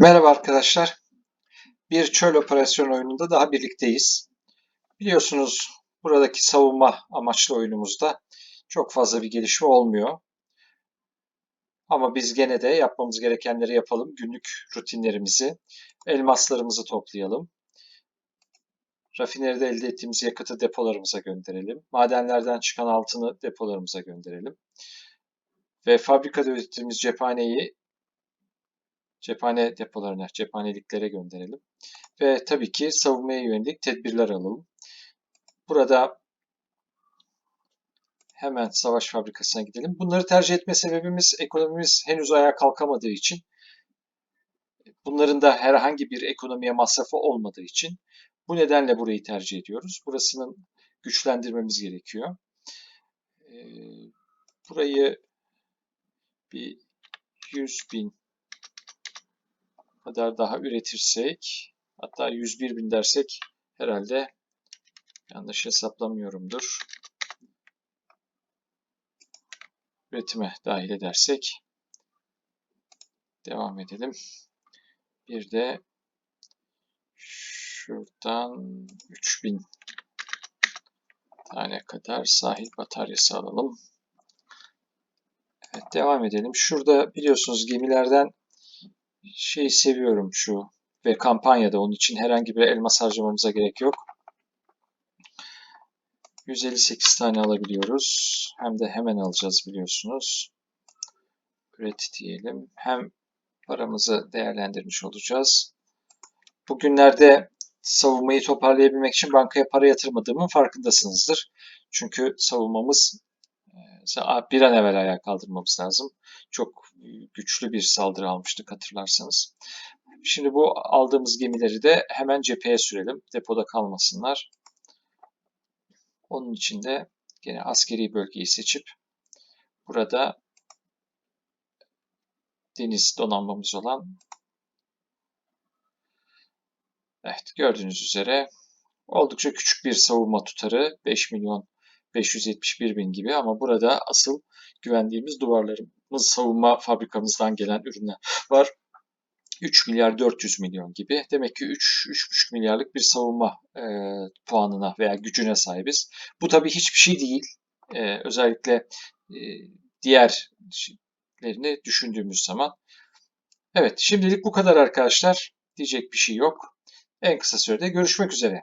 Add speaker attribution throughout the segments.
Speaker 1: Merhaba arkadaşlar. Bir çöl operasyon oyununda daha birlikteyiz. Biliyorsunuz buradaki savunma amaçlı oyunumuzda çok fazla bir gelişme olmuyor. Ama biz gene de yapmamız gerekenleri yapalım. Günlük rutinlerimizi, elmaslarımızı toplayalım. Rafineride elde ettiğimiz yakıtı depolarımıza gönderelim. Madenlerden çıkan altını depolarımıza gönderelim. Ve fabrikada ürettiğimiz cephaneyi cephane depolarına, cephaneliklere gönderelim. Ve tabii ki savunmaya yönelik tedbirler alalım. Burada hemen savaş fabrikasına gidelim. Bunları tercih etme sebebimiz ekonomimiz henüz ayağa kalkamadığı için bunların da herhangi bir ekonomiye masrafı olmadığı için bu nedenle burayı tercih ediyoruz. Burasının güçlendirmemiz gerekiyor. Ee, burayı bir 100 bin kadar daha üretirsek hatta 101 bin dersek herhalde yanlış hesaplamıyorumdur. Üretime dahil edersek devam edelim. Bir de şuradan 3000 tane kadar sahil bataryası alalım. Evet devam edelim. Şurada biliyorsunuz gemilerden şey seviyorum şu ve kampanyada onun için herhangi bir elmas harcamamıza gerek yok. 158 tane alabiliyoruz. Hem de hemen alacağız biliyorsunuz. Üret diyelim. Hem paramızı değerlendirmiş olacağız. Bugünlerde savunmayı toparlayabilmek için bankaya para yatırmadığımın farkındasınızdır. Çünkü savunmamız bir an evvel ayağa kaldırmamız lazım. Çok güçlü bir saldırı almıştık hatırlarsanız. Şimdi bu aldığımız gemileri de hemen cepheye sürelim. Depoda kalmasınlar. Onun için de yine askeri bölgeyi seçip burada deniz donanmamız olan Evet gördüğünüz üzere oldukça küçük bir savunma tutarı 5 milyon 571 bin gibi ama burada asıl güvendiğimiz duvarlarımız savunma fabrikamızdan gelen ürünler var. 3 milyar 400 milyon gibi. Demek ki 3 3,5 milyarlık bir savunma e, puanına veya gücüne sahibiz. Bu tabii hiçbir şey değil. E, özellikle e, diğerlerini düşündüğümüz zaman. Evet, şimdilik bu kadar arkadaşlar. Diyecek bir şey yok. En kısa sürede görüşmek üzere.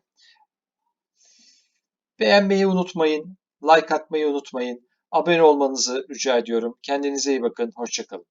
Speaker 1: Beğenmeyi unutmayın, like atmayı unutmayın, abone olmanızı rica ediyorum. Kendinize iyi bakın, hoşçakalın.